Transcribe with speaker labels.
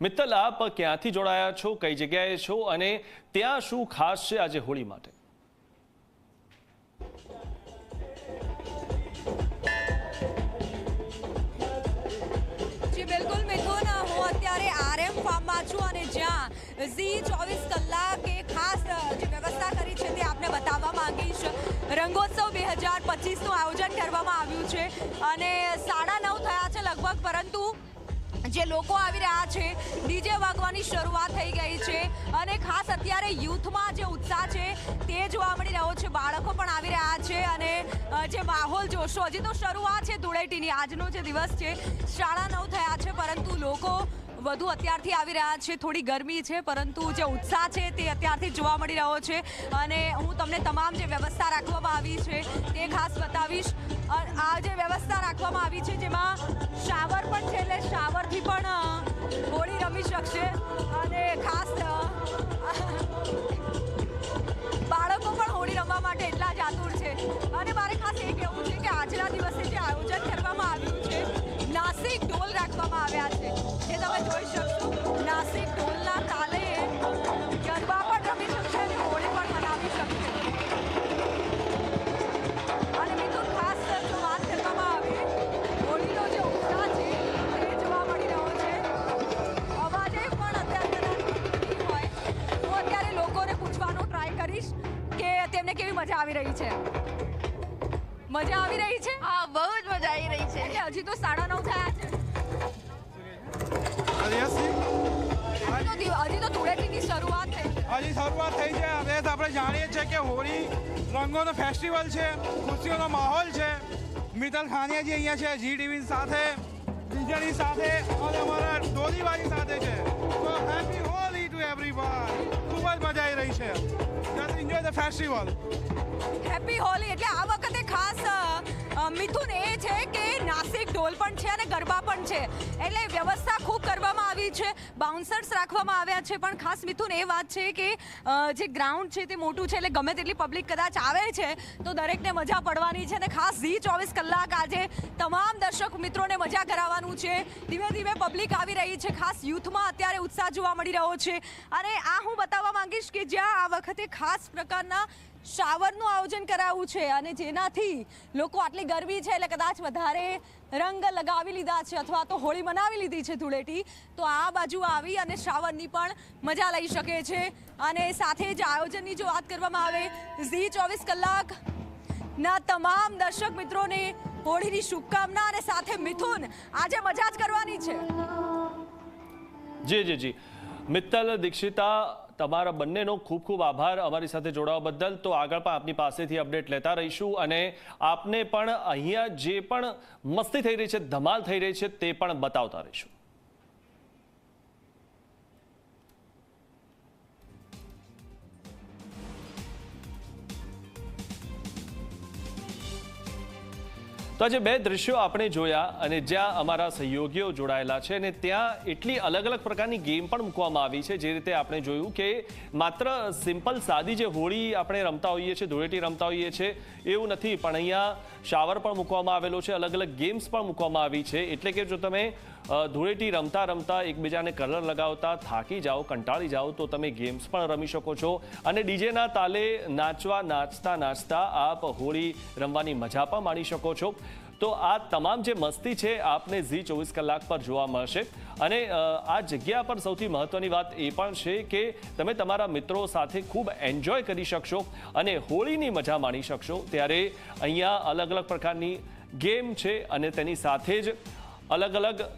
Speaker 1: મિત્તલ, આપ ક્યાંથી જોડાયા છો? કઈ જગ્યાએ છો? અને ત્યાં શું ખાસ છે આજે હોળી માટે?
Speaker 2: બિલકુલ મિથુન. હું અત્યારે આરએમ ફાર્મમાં છું અને જ્યાં ઝી ચોવીસ કલાકે ખાસ જે વ્યવસ્થા કરી છે તે આપને બતાવવા માંગીશ. રંગોત્સવ બે હજાર પચીસનું આયોજન કરવામાં આવ્યું છે અને જે લોકો આવી રહ્યા છે, ડીજે વાગવાની શરૂઆત થઈ ગઈ છે અને ખાસ અત્યારે યુથમાં જે ઉત્સાહ છે તે જોવા મળી રહ્યો છે. બાળકો પણ આવી રહ્યા છે અને જે માહોલ જોશો, હજી તો શરૂઆત છે ધૂળેટીની. આજનો જે દિવસ છે શાળા નવ થયા છે, પરંતુ લોકો વધુ અત્યારથી આવી રહ્યા છે. થોડી ગરમી છે, પરંતુ જે ઉત્સાહ છે તે અત્યારથી જોવા મળી રહ્યો છે. અને હું તમને તમામ જે વ્યવસ્થા રાખવામાં આવી છે તે ખાસ બતાવીશ. આ જે વ્યવસ્થા રાખવામાં આવી છે, જેમાં શકશે અને ખાસ બાળકો પણ હોળી રમવા માટે એટલા જ આતુર છે. અને મારે રહી છે. મજા આવી રહી છે?
Speaker 3: હા બહુ જ મજા આવી રહી છે.
Speaker 2: એટલે હજી તો સાડા નવ થયા છે.
Speaker 4: હજી
Speaker 2: હજી તો દિવ- હજી તો ધૂળેટીની શરૂઆત થઈ. છે
Speaker 4: શરૂઆત થઈ છે. હવે આપણે જાણીએ છીએ કે હોળી રંગોનો ફેસ્ટિવલ છે ખુશીઓનો માહોલ છે. મિતલ ખાનિયાજી અહીંયા છે જી ટીવી સાથે ડીજેની સાથે અને અમારા ડોલીબાજી સાથે છે. તો હેપી હોલી ટુ એવરીવન ખૂબ જ મજા આવી રહી છે. Just the festival.
Speaker 2: Happy Holi એટલે આ વખતે ખાસ મિથુન એ છે કે નાસિક ઢોલ પણ છે અને ગરબા પણ છે એટલે વ્યવસ્થા ખૂબ કરવામાં આવી છે બાઉન્સર્સ રાખવામાં આવ્યા છે, પણ ખાસ મિથુન એ વાત છે કે જે ગ્રાઉન્ડ છે તે મોટું છે, એટલે ગમે તેટલી પબ્લિક કદાચ આવે છે, તો દરેકને મજા પડવાની છે અને ખાસ ઝી ચોવીસ કલાક આજે તમામ મિત્રોને મજા કરાવવાનું છે. ધીમે ધીમે પબ્લિક આવી રહી છે. ખાસ યુથમાં અત્યારે ઉત્સાહ જોવા મળી રહ્યો છે. અને આ હું બતાવવા માંગીશ કે જ્યાં આ વખતે ખાસ પ્રકારના શાવરનું આયોજન કરાવવું છે અને જેનાથી લોકો આટલી ગરમી છે એટલે કદાચ વધારે રંગ લગાવી લીધા છે અથવા તો હોળી મનાવી લીધી છે ધૂળેટી, તો આ બાજુ આવી અને શ્રાવણની પણ મજા લઈ શકે છે. અને સાથે જ આયોજનની જો વાત કરવામાં આવે, ઝી ચોવીસ કલાકના તમામ દર્શક મિત્રોને હોળીની શુભકામના અને સાથે મિથુન. આજે મજા જ કરવાની છે.
Speaker 1: જી જી જી. મિત્તલ, દીક્ષિતા, તમારા બંનેનો ખૂબ ખૂબ આભાર અમારી સાથે જોડાવા બદલ. તો આગળ પણ આપની પાસેથી અપડેટ લેતા રહીશું અને આપને પણ અહીંયા જે પણ મસ્તી થઈ રહી છે, ધમાલ થઈ રહી છે, તે પણ બતાવતા રહીશું. તો આજે બે દ્રશ્યો આપણે જોયા અને જ્યાં અમારા સહયોગીઓ જોડાયેલા છે અને ત્યાં એટલી અલગ અલગ પ્રકારની ગેમ પણ મૂકવામાં આવી છે, જે રીતે આપણે જોયું કે માત્ર સિમ્પલ સાદી જે હોળી આપણે રમતા હોઈએ છીએ, ધૂળેટી રમતા હોઈએ છીએ, એવું નથી. પણ અહીંયા શાવર પણ મૂકવામાં આવેલો છે. અલગ અલગ ગેમ્સ પણ મૂકવામાં આવી છે. એટલે કે જો તમે ધૂળેટી રમતા રમતા એકબીજાને કલર લગાવતા થાકી જાઓ, કંટાળી જાઓ, તો તમે ગેમ્સ પણ રમી શકો છો. અને ડીજેના તાલે નાચવા, નાચતા નાચતા આપ હોળી રમવાની મજા પણ માણી શકો છો. તો આ તમામ જે મસ્તી છે, આપને ઝી ચોવીસ કલાક પર જોવા મળશે. અને આ જગ્યા પર સૌથી મહત્વની વાત એ પણ છે કે, તમે તમારા મિત્રો સાથે ખૂબ એન્જોય કરી શકશો અને હોળીની મજા માણી શકશો. ત્યારે અહીંયા અલગ અલગ પ્રકારની ગેમ છે અને તેની સાથે જ અલગ અલગ